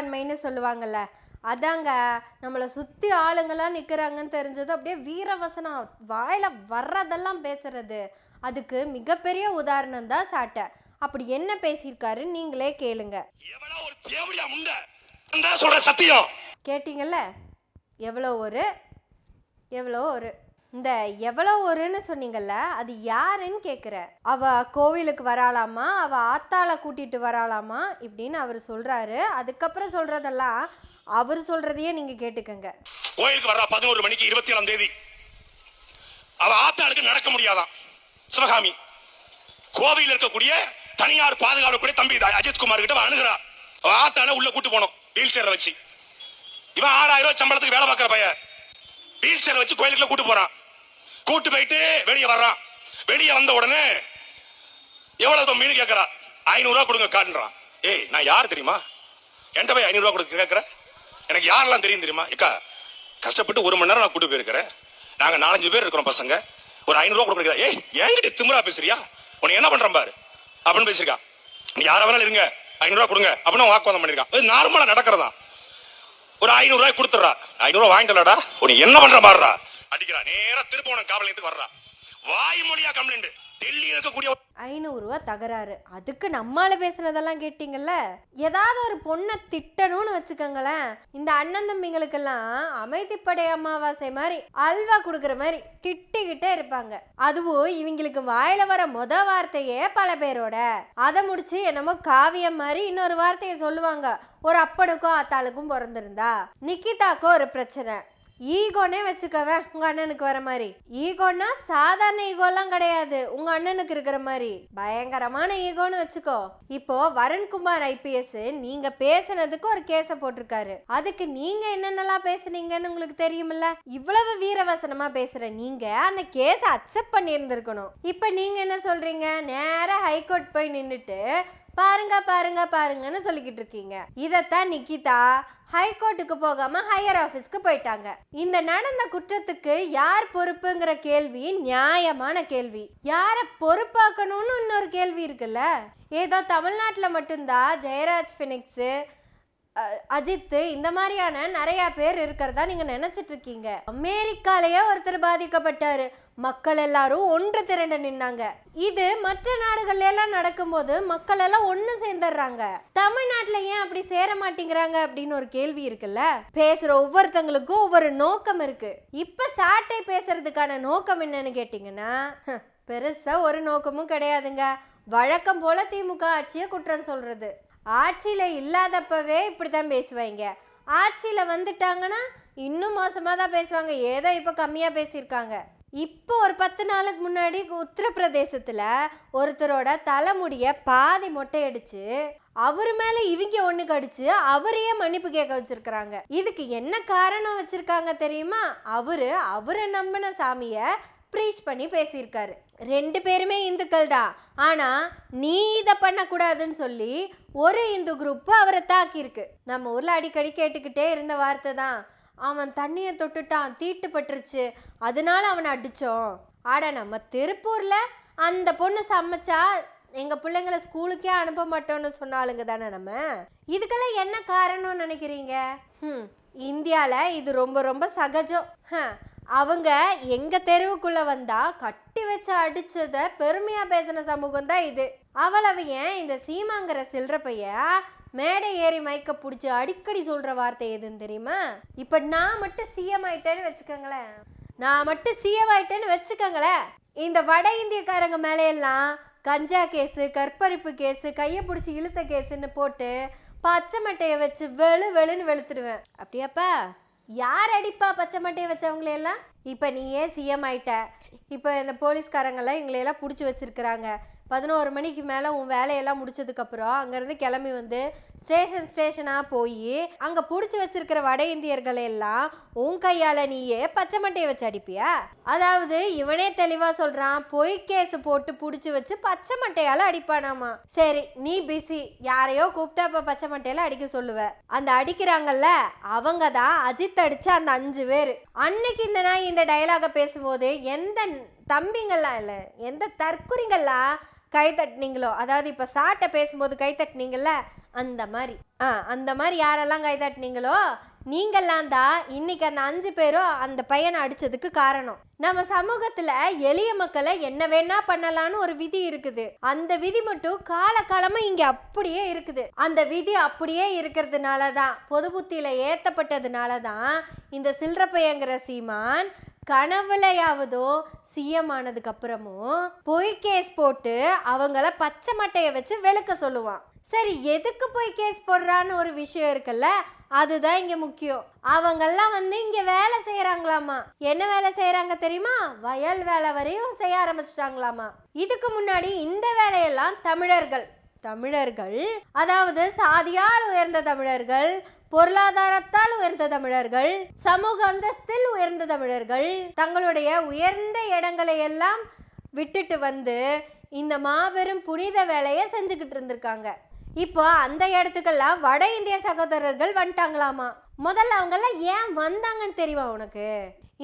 மனப்பான்மைன்னு சொல்லுவாங்கல்ல அதாங்க நம்மளை சுற்றி ஆளுங்களாம் நிற்கிறாங்கன்னு தெரிஞ்சது. அப்படியே வீரவசனம் வாயில வர்றதெல்லாம் பேசுறது. அதுக்கு மிகப்பெரிய உதாரணம் தான் சாட்டை. அப்படி என்ன பேசியிருக்காரு நீங்களே கேளுங்க. கேட்டிங்கல்ல? எவ்வளோ ஒரு எவ்வளோ ஒரு. இந்த எவ்வளோ ஒருன்னு சொன்னீங்கல்ல அது யாருன்னு கேட்குற அவ கோவிலுக்கு வராளாமா? அவ ஆத்தாளை கூட்டிட்டு வராளாமா? இப்படின்னு அவர் சொல்றாரு. அதுக்கப்புறம் சொல்றதெல்லாம் அவர் சொல்றதையே நீங்க கேட்டுக்கங்க. கோயிலுக்கு வர்றா பதினோரு மணிக்கு இருபத்தி ஏழாம் தேதி. அவ ஆத்தாளுக்கு நடக்க முடியாதான் சிவகாமி. கோவையில் இருக்கக்கூடிய தனியார் பாதுகாக்கக்கூடிய தம்பி அஜித்குமார் கிட்ட அணுகிறா. அவ ஆத்தாள உள்ள கூட்டு போனோம் வீல் சேரை வச்சு. இவன் ஆறாயிரம் ரூபாய் சம்பளத்துக்கு வேலை பார்க்குற பையன். வீல் சேரை வச்சு கோயிலுக்குள்ள கூட்டு போறான். கூட்டு போயிட்டு வெளியே வர்றான் வெளியே வந்த உடனே எவ்வளவு மீன் கேட்கறா ஐநூறு கொடுங்க காட்டுறான் ஏய் நான் யார் தெரியுமா? என்கிட்ட போய் ஐநூறு கொடுக்க கேட்கற எனக்கு யாரெல்லாம் தெரியும் தெரியுமா? ஏக்கா கஷ்டப்பட்டு ஒரு மணி நேரம் நான் கூட்டு போயிருக்கிறேன். நாங்க நாலஞ்சு பேர் இருக்கிறோம் பசங்க. ஒரு ஐநூறுரூவா ரூபா ஏய் என்கிட்ட திமிரா பேசுறியா? உனக்கு என்ன பண்றேன் பாரு. அப்படின்னு பேசியிருக்கா. நீ யார வேணாலும் இருங்க. ஐநூறு கொடுங்க. அப்படின்னு வாக்குவாதம் பண்ணிருக்கான் இது நார்மலா நடக்கிறதா? ஒரு ஐநூறு கொடுத்துட்றா. கொடுத்துறா வாங்கிட்டலடா உனக்கு என்ன பண்ற பாருடா அடிக்கிறா நேரா திருப்பவனம் காவல் நிலையத்துக்கு வர்றா வாய்மொழியா கம்ப்ளைண்ட் டெல்லியில் இருக்கக்கூடிய ஐநூறுரூவா தகராறு. அதுக்கு நம்மால பேசுனதெல்லாம் கேட்டிங்கல்ல? ஏதாவது ஒரு பொண்ணை திட்டணும்னு வச்சுக்கோங்களேன். இந்த அண்ணன் தம்பிங்களுக்கெல்லாம் அமைதிப்படை அமாவாசை மாதிரி அல்வா கொடுக்குற மாதிரி திட்டிக்கிட்டே இருப்பாங்க. அதுவும் இவங்களுக்கு வாயில வர மொத வார்த்தையே பல பேரோட. அதை முடிச்சு என்னமோ காவியம் மாதிரி இன்னொரு வார்த்தையை சொல்லுவாங்க. ஒரு அப்பனுக்கும் அத்தாளுக்கும் பிறந்திருந்தா. நிக்கிதாக்கும் ஒரு பிரச்சனை. ஈகோனே வச்சுக்கவே உங்க அண்ணனுக்கு வர மாதிரி. ஈகோனா சாதாரண ஈகோலாம் கிடையாது. உங்க அண்ணனுக்கு இருக்கிற மாதிரி. பயங்கரமான ஈகோன்னு வச்சுக்கோ. இப்போ வருண்குமார் ஐபிஎஸ் நீங்க பேசுனதுக்கு ஒரு கேஸ போட்டிருக்காரு. அதுக்கு நீங்க என்னென்னலாம் பேசுனீங்கன்னு உங்களுக்கு தெரியுமில்ல? இவ்வளவு வீரவசனமா பேசுற நீங்க அந்த கேஸ அக்செப்ட் பண்ணியிருந்திருக்கணும். இப்போ நீங்க என்ன சொல்றீங்க? நேரா ஹைகோர்ட் போய் நின்றுட்டு பாருங்க பாருங்க பாருங்கன்னு சொல்லிக்கிட்டு இருக்கீங்க. இதைத்தான் நிக்கிதா ஹைகோர்ட்டுக்கு போகாம ஹையர் ஆஃபீஸ்க்கு போயிட்டாங்க. இந்த நடந்த குற்றத்துக்கு யார் பொறுப்புங்கிற கேள்வி நியாயமான கேள்வி. யாரை பொறுப்பாக்கணும்னு இன்னொரு கேள்வி இருக்குல்ல? ஏதோ தமிழ்நாட்டில் மட்டும்தான் ஜெயராஜ் ஃபினிக்ஸு அஹ், அஜித்து இந்த மாதிரியான நிறைய பேர் இருக்கிறதா நீங்க நினைச்சிட்டு இருக்கீங்க. அமெரிக்காலேயே ஒருத்தர் பாதிக்கப்பட்டாரு. மக்கள் எல்லாரும் ஒன்று திரண்டு நின்னாங்க. இது மற்ற நாடுகள்ல எல்லாம் நடக்கும்போது மக்கள் எல்லாம் ஒண்ணு சேர்ந்துடுறாங்க. தமிழ்நாட்டுல ஏன் அப்படி சேர மாட்டேங்கிறாங்க அப்படின்னு ஒரு கேள்வி இருக்குல்ல? பேசுற ஒவ்வொருத்தங்களுக்கும் ஒவ்வொரு நோக்கம் இருக்கு. இப்ப சாட்டை பேசுறதுக்கான நோக்கம் என்னன்னு கேட்டீங்கன்னா பெருசா ஒரு நோக்கமும் கிடையாதுங்க. வழக்கம் போல திமுக ஆட்சியை குற்றம் சொல்றது. ஆட்சியில் இல்லாதப்பவே இப்படி தான் பேசுவாங்க. ஆட்சியில் வந்துட்டாங்கன்னா இன்னும் மோசமாக தான் பேசுவாங்க. ஏதோ இப்போ கம்மியாக பேசியிருக்காங்க. இப்போ ஒரு பத்து நாளுக்கு முன்னாடி உத்தரப்பிரதேசத்தில் ஒருத்தரோட தலைமுடியை பாதி மொட்டை அடிச்சு அவர் மேலே இவங்க ஒன்று கடிச்சு அவரையே மன்னிப்பு கேட்க வச்சுருக்குறாங்க. இதுக்கு என்ன காரணம் வச்சுருக்காங்க தெரியுமா? அவர் அவரை நம்பின சாமியை ப்ரீச் பண்ணி பேசியிருக்காரு. ரெண்டு பேருமே இந்துக்கள் தான். ஆனால் நீ இதை பண்ணக்கூடாதுன்னு சொல்லி ஒரு இந்து குரூப்பு அவரை தாக்கியிருக்கு. நம்ம ஊரில் அடிக்கடி கேட்டுக்கிட்டே இருந்த வார்த்தை தான். அவன் தண்ணியை தொட்டுட்டான் தீட்டுப்பட்டுருச்சு அதனால அவனை அடித்தோம் ஆட நம்ம திருப்பூரில் அந்த பொண்ணு சமைச்சா எங்கள் பிள்ளைங்களை ஸ்கூலுக்கே அனுப்ப மாட்டோம்னு சொன்னாலுங்க தானே நம்ம? இதுக்கெல்லாம் என்ன காரணம்னு நினைக்கிறீங்க? ம் இந்தியாவில் இது ரொம்ப ரொம்ப சகஜம். ஹ, அவங்க எங்கள் தெருவுக்குள்ளே வந்தால் கட்டி வச்சு அடித்ததை பெருமையாக பேசின சமூகம் தான் இது. அவ்வளவு ஏன் இந்த சீமாங்கிற சில்லற பைய மேடை ஏறி மைக்க பிடிச்சி அடிக்கடி சொல்கிற வார்த்தை எதுன்னு தெரியுமா? இப்போ நான் மட்டும் சிஎம் ஆயிட்டேன்னு வச்சுக்கோங்களேன். நான் மட்டும் சிஎம் ஆயிட்டேன்னு வச்சுக்கோங்களேன். இந்த வட இந்தியக்காரங்க மேலையெல்லாம் கஞ்சா கேஸு கற்பழிப்பு கேஸு கையை பிடிச்சி இழுத்த கேஸுன்னு போட்டு பச்சை மட்டையை வச்சு வெளு வெளுன்னு வெளுத்துடுவேன். அப்படியாப்பா? யார் அடிப்பா பச்சை மட்டையை வச்சவங்களையெல்லாம்? இப்போ நீ ஏன் சிஎம் ஆயிட்ட. இப்போ இந்த போலீஸ்காரங்கெல்லாம் எங்களையெல்லாம் பிடிச்சி வச்சிருக்கிறாங்க. பதினோரு மணிக்கு மேலே உன் வேலையெல்லாம் முடிச்சதுக்கப்புறம் அங்கேருந்து கிளம்பி வந்து ஸ்டேஷன் ஸ்டேஷனாக போய் அங்கே பிடிச்சி வச்சிருக்கிற வட இந்தியர்களை எல்லாம் உன் கையால் நீயே பச்சை மட்டையை வச்சு அடிப்பியா? அதாவது இவனே தெளிவாக சொல்கிறான் பொய் கேஸ் போட்டு பிடிச்சி வச்சு பச்சை மட்டையால் அடிப்பானாமா? சரி நீ பிஸி யாரையோ கூப்பிட்டா அப்போ பச்சை மட்டையில் அடிக்க சொல்லுவ. அந்த அடிக்கிறாங்கல்ல அவங்க தான் அஜித் அடிச்ச அந்த அஞ்சு பேர். அன்னைக்கு இந்த நாய் இந்த டயலாக பேசும்போது எந்த தம்பிங்கள்லாம் இல்லை எந்த தற்குறிங்கள்லாம் கை தட்டினீங்களோ அதாவது இப்போ சாட்டை பேசும்போது கைதட்டினீங்கள்ல அந்த மாதிரி. ஆ அந்த மாதிரி யாரெல்லாம் கை தட்டினீங்களோ தான் இன்னைக்கு அந்த அஞ்சு பேரும் அந்த பையனை அடிச்சதுக்கு காரணம். நம்ம சமூகத்துல எளிய மக்களை என்ன வேணா பண்ணலாம்னு ஒரு விதி இருக்குது. அந்த விதி மட்டும் காலகாலமா இங்க அப்படியே இருக்குது. அந்த விதி அப்படியே இருக்கிறதுனால தான் பொது புத்தியில ஏத்தப்பட்டதுனால தான் இந்த சில்லற பையங்கிற சீமான் கனவுலையாவதோ சிஎம் ஆனதுக்கு அப்புறமும் பொய் கேஸ் போட்டு அவங்கள பச்சை மட்டையை வச்சு வெளுக்க சொல்லுவான். சரி எதுக்கு போய் கேஸ் போடுறான்னு ஒரு விஷயம் இருக்குல்ல அதுதான் இங்க முக்கியம். அவங்கெல்லாம் வந்து இங்க வேலை செய்யறாங்களாமா என்ன வேலை செய்யறாங்க தெரியுமா? வயல் வேலை வரையும் செய்ய ஆரம்பிச்சிட்டாங்களாமா? இதுக்கு முன்னாடி இந்த வேலையெல்லாம் தமிழர்கள் தமிழர்கள் அதாவது சாதியால் உயர்ந்த தமிழர்கள் பொருளாதாரத்தால் உயர்ந்த தமிழர்கள் சமூக அந்தஸ்தில் உயர்ந்த தமிழர்கள் தங்களுடைய உயர்ந்த இடங்களை எல்லாம் விட்டுட்டு வந்து இந்த மாபெரும் புனித வேலையை செஞ்சுக்கிட்டு இருந்திருக்காங்க. இப்போ அந்த இடத்துக்கெல்லாம் வட இந்திய சகோதரர்கள் வந்துட்டாங்களாமா? முதல்ல அவங்கெல்லாம் ஏன் வந்தாங்கன்னு தெரியுமா உனக்கு?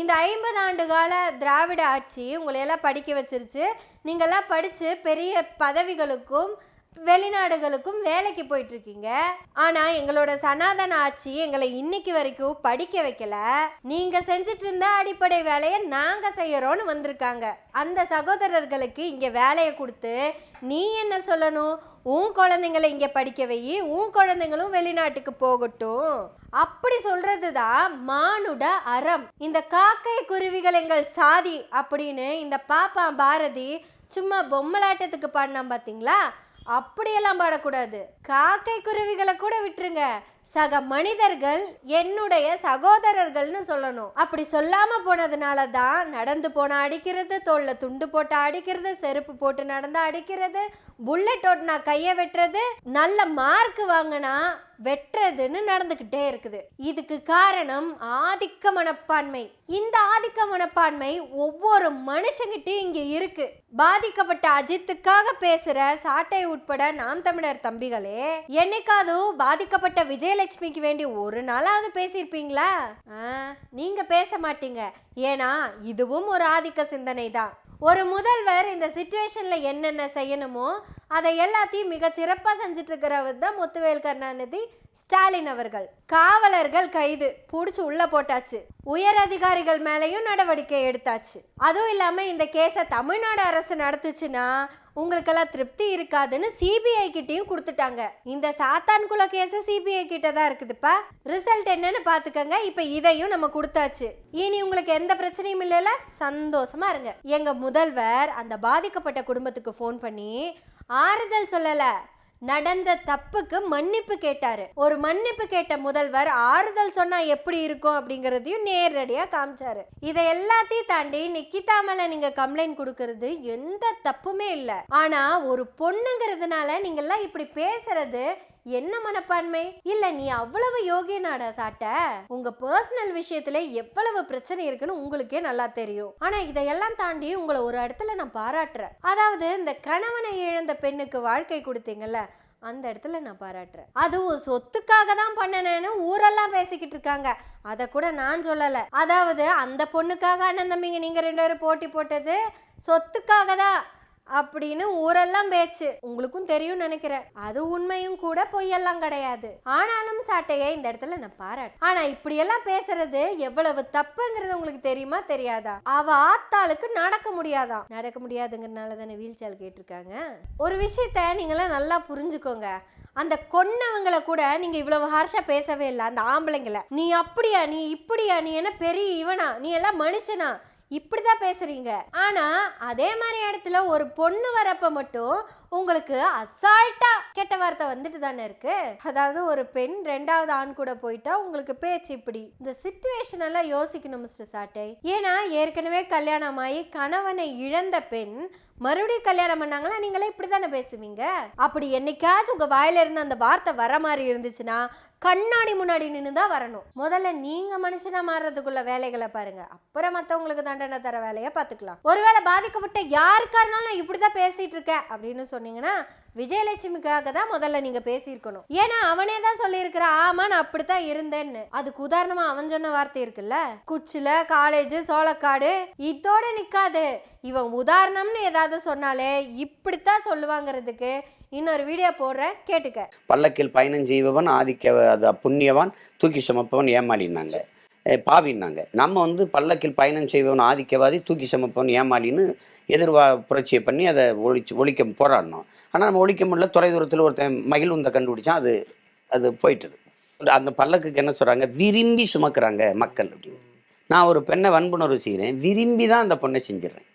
இந்த ஐம்பது ஆண்டு கால திராவிட ஆட்சி உங்களையெல்லாம் படிக்க வச்சிருச்சு. நீங்கள்லாம் படித்து பெரிய பதவிகளுக்கும் வெளிநாடுகளுக்கும் வேலைக்கு போயிட்டு இருக்கீங்க ஆனா எங்களோட சனாதன ஆட்சி எங்களை இன்னைக்கு வரைக்கும் படிக்க வைக்கல. நீங்க செஞ்சுட்டு இருந்த அடிப்படை வேலையை நாங்க செய்யறோம்னு வந்திருக்காங்க. அந்த சகோதரர்களுக்கு இங்க வேலையை கொடுத்து நீ என்ன சொல்லணும்? உன் குழந்தைங்களை இங்க படிக்க வை. உன் குழந்தைங்களும் வெளிநாட்டுக்கு போகட்டும். அப்படி சொல்றதுதான் மானுட அறம். இந்த காக்கை குருவிகள் எங்கள் சாதி அப்படின்னு இந்த பாப்பா பாரதி சும்மா பொம்மலாட்டத்துக்கு பாடினான் பார்த்தீங்களா அப்படியெல்லாம் பாடக்கூடாது. காக்கை குருவிகளை கூட விட்டுருங்க. சக மனிதர்கள் என்னுடைய சகோதரர்கள்னு சொல்லணும். அப்படி சொல்லாம போனதுனால தான் நடந்து போன அடிக்கிறது தோல்ல துண்டு போட்டு அடிக்கிறது செருப்பு போட்டு நடந்து அடிக்கிறது புல்லட் ஓட்டுனா கையை வெட்டுறது நல்ல மார்க் வாங்கினா வெட்டுறதுன்னு நடந்துக்கிட்டே இருக்குது. இதுக்கு காரணம் ஆதிக்க மனப்பான்மை. இந்த ஆதிக்க மனப்பான்மை ஒவ்வொரு மனுஷங்கிட்டையும் இங்கே இருக்கு. பாதிக்கப்பட்ட அஜித்துக்காக பேசுற சாட்டை உட்பட நாம் தமிழர் தம்பிகளே என்னைக்காவது பாதிக்கப்பட்ட விஜயலட்சுமிக்கு வேண்டி ஒரு நாளாவது பேசியிருப்பீங்களா? நீங்க பேச மாட்டீங்க. ஏன்னா இதுவும் ஒரு ஆதிக்க சிந்தனை தான் ஒரு முதல்வர் இந்த சுச்சுவேஷனில் என்னென்ன செய்யணுமோ அதை எல்லாத்தையும் மிக சிறப்பாக செஞ்சுட்டு இருக்கிறவர் தான் முத்துவேல் கருணாநிதி ஸ்டாலின் அவர்கள். காவலர்கள் கைது பிடிச்சி உள்ள போட்டாச்சு. உயர் அதிகாரிகள் மேலேயும் நடவடிக்கை எடுத்தாச்சு. அதுவும் இல்லாமல் இந்த கேஸை தமிழ்நாடு அரசு நடத்துச்சுன்னா உங்களுக்கெல்லாம் திருப்தி இருக்காதுன்னு சிபிஐ கிட்டேயும் கொடுத்துட்டாங்க. இந்த சாத்தான் குல கேஸ் சிபிஐ கிட்ட தான் இருக்குதுப்பா. ரிசல்ட் என்னன்னு பாத்துக்கங்க இப்ப இதையும் நம்ம கொடுத்தாச்சு. இனி உங்களுக்கு எந்த பிரச்சனையும் இல்லைல்ல? சந்தோஷமா இருங்க. எங்க முதல்வர் அந்த பாதிக்கப்பட்ட குடும்பத்துக்கு ஃபோன் பண்ணி ஆறுதல் சொல்லலை. நடந்த தப்புக்கு மன்னிப்பு கேட்டாரு. ஒரு மன்னிப்பு கேட்ட முதல்வர் ஆறுதல் சொன்னா எப்படி இருக்கும் அப்படிங்கறதையும் நேரடியா காமிச்சாரு. இதை எல்லாத்தையும் தாண்டி நிக்கிதா மேல நீங்க கம்ப்ளைண்ட் கொடுக்கறது எந்த தப்புமே இல்லை. ஆனா ஒரு பொண்ணுங்கிறதுனால நீங்கெல்லாம் இப்படி பேசுறது என்ன மனப்பான்மை? இல்ல நீ அவ்வளவு யோகியனாடா சாட்ட. உங்க பர்சனல் விஷயத்துல எவ்வளவு பிரச்சனை இருக்குன்னு உங்களுக்கே நல்லா தெரியும். ஆனா இதையெல்லாம் தாண்டி உங்களை ஒரு இடத்துல நான் பாராட்டுறேன். அதாவது இந்த கணவனை இழந்த பெண்ணுக்கு வாழ்க்கை கொடுத்தீங்கல்ல அந்த இடத்துல நான் பாராட்டுறேன். அதுவும் சொத்துக்காக தான் பண்ணனேன்னு ஊரெல்லாம் பேசிக்கிட்டு இருக்காங்க. அதை கூட நான் சொல்லலை. அதாவது அந்த பொண்ணுக்காக அண்ணன் தம்பிங்க நீங்கள் ரெண்டு பேரும் போட்டி போட்டது சொத்துக்காக தான். அப்படின்னு ஊரெல்லாம் பேச்சு. உங்களுக்கும் தெரியும் நினைக்கிறேன். அது உண்மையும் கூட பொய்யெல்லாம் கிடையாது. ஆனாலும் சாட்டையை இந்த இடத்துல நான் பாராட்டு. ஆனா இப்படியெல்லாம் பேசுறது எவ்வளவு தப்புங்கிறது உங்களுக்கு தெரியுமா தெரியாதா? அவ ஆத்தாளுக்கு நடக்க முடியாதா? நடக்க முடியாதுங்கிறனால தானே வீல் சேர் கேட்டிருக்காங்க. ஒரு விஷயத்த நீங்களாம் நல்லா புரிஞ்சுக்கோங்க. அந்த கொன்னவங்களை கூட நீங்க இவ்வளவு ஹார்ஷா பேசவே இல்லை. அந்த ஆம்பளைங்களை. நீ அப்படியா நீ இப்படியா நீ என்ன பெரிய இவனா? நீ எல்லாம் மனுஷனா? இப்படிதான் பேசுறீங்க. ஆனா அதே மாதிரி இடத்துல ஒரு பொண்ணு வரப்ப மட்டும் உங்களுக்கு அசால்ட்டா கெட்ட வார்த்தை வந்துட்டு தானே இருக்கு? அதாவது ஒரு பெண் ரெண்டாவது ஆண் கூட போயிட்டா உங்களுக்கு பேச்சு இப்படி? இந்த சுச்சுவேஷன் எல்லாம் யோசிக்கணும் மிஸ்டர் சாட்டை. ஏன்னா ஏற்கனவே கல்யாணம் ஆகி கணவனை இழந்த பெண் மறுபடியும் கல்யாணம் பண்ணாங்களா? நீங்களே இப்படி தானே பேசுவீங்க? அப்படி என்னைக்காச்சும் உங்க வாயில இருந்து அந்த வார்த்தை வர மாதிரி இருந்துச்சுன்னா கண்ணாடி முன்னாடி நின்று தான் வரணும். முதல்ல நீங்க மனுஷனா மாறுறதுக்குள்ள வேலைகளை பாருங்க. அப்புறம் மத்தவங்களுக்கு தண்டனை தர வேலையை பார்த்துக்கலாம். ஒருவேளை பாதிக்கப்பட்ட யாருக்கா இருந்தாலும் நான் இப்படிதான் பேசிட்டு இருக்கேன் அப்படின்னு சொன்னீங்கன்னா விஜயலட்சுமிக்காக தான் முதல்ல நீங்க பேசியிருக்கணும். ஏன்னா அவனே தான் சொல்லியிருக்கிற ஆமா நான் அப்படித்தான் இருந்தேன்னு. அதுக்கு உதாரணமா அவன் சொன்ன வார்த்தை இருக்குல்ல? குச்சில காலேஜ் சோளக்காடு இதோட நிக்காது. இவன் உதாரணம்னு ஏதாவது சொன்னாலே இப்படித்தான் சொல்லுவாங்கிறதுக்கு இன்னொரு வீடியோ போடுறேன் கேட்டுக்க. பல்லக்கில் பயணம் செய்பவன் ஆதிக்க அது புண்ணியவான் தூக்கி சுமப்பவன் ஏமாளினாங்க. பாவின்னாங்க. நம்ம வந்து பல்லக்கில் பயணம் செய்பவன் ஆதிக்கவாதி தூக்கி சுமப்பவன் ஏமாளின்னு எதிர்வா புரட்சியை பண்ணி அதை ஒழிச்சு ஒழிக்க போராடினோம். ஆனால் நம்ம ஒழிக்க முடியல. தொலைதூரத்தில் ஒருத்தன் மகிழ்வுந்த கண்டுபிடிச்சான். அது அது போயிட்டுது. அந்த பல்லக்குக்கு என்ன சொல்கிறாங்க விரும்பி சுமக்கிறாங்க மக்கள் அப்படின்னு. நான் ஒரு பெண்ணை வன்புணர்வு செய்கிறேன். விரும்பி தான் அந்த பொண்ணை செஞ்சிடறேன்.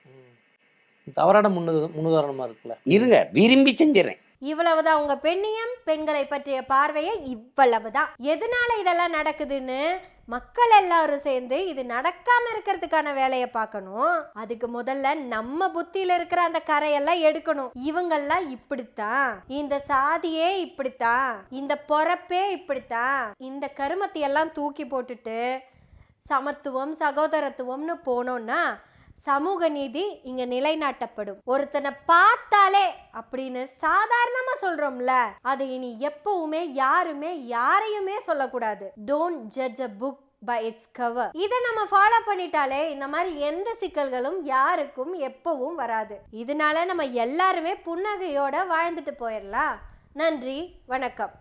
தவறான முன்னு முன்னுதாரணமா இருக்குல்ல? இருங்க. விரும்பி செஞ்சிடறேன். இவ்வளவுதான் உங்க பெண்ணியம் பெண்களை பற்றிய பார்வையை இவ்வளவுதான். எதனால இதெல்லாம் நடக்குதுன்னு மக்கள் எல்லாரும் சேர்ந்து இது நடக்காம இருக்கிறதுக்கான வேலையை பார்க்கணும். அதுக்கு முதல்ல நம்ம புத்தியில இருக்கிற அந்த கரையெல்லாம் எடுக்கணும். இவங்கெல்லாம் இப்படித்தான். இந்த சாதியே இப்படித்தான். இந்த பொறப்பே இப்படித்தான். இந்த கருமத்தையெல்லாம் தூக்கி போட்டுட்டு சமத்துவம் சகோதரத்துவம்னு போனோம்னா சமூக நீதி இங்க நிலைநாட்டப்படும். ஒருத்தனை பார்த்தாலே அப்படின்னு சாதாரணமா சொல்றோம்ல அது இனி எப்பவுமே யாருமே யாரையுமே சொல்லக்கூடாது. Don't judge a book by its cover இதை நம்ம ஃபாலோ பண்ணிட்டாலே இந்த மாதிரி எந்த சிக்கல்களும் யாருக்கும் எப்பவும் வராது. இதனால நம்ம எல்லாருமே புன்னகையோட வாழ்ந்துட்டு போயிடலாம் நன்றி வணக்கம்.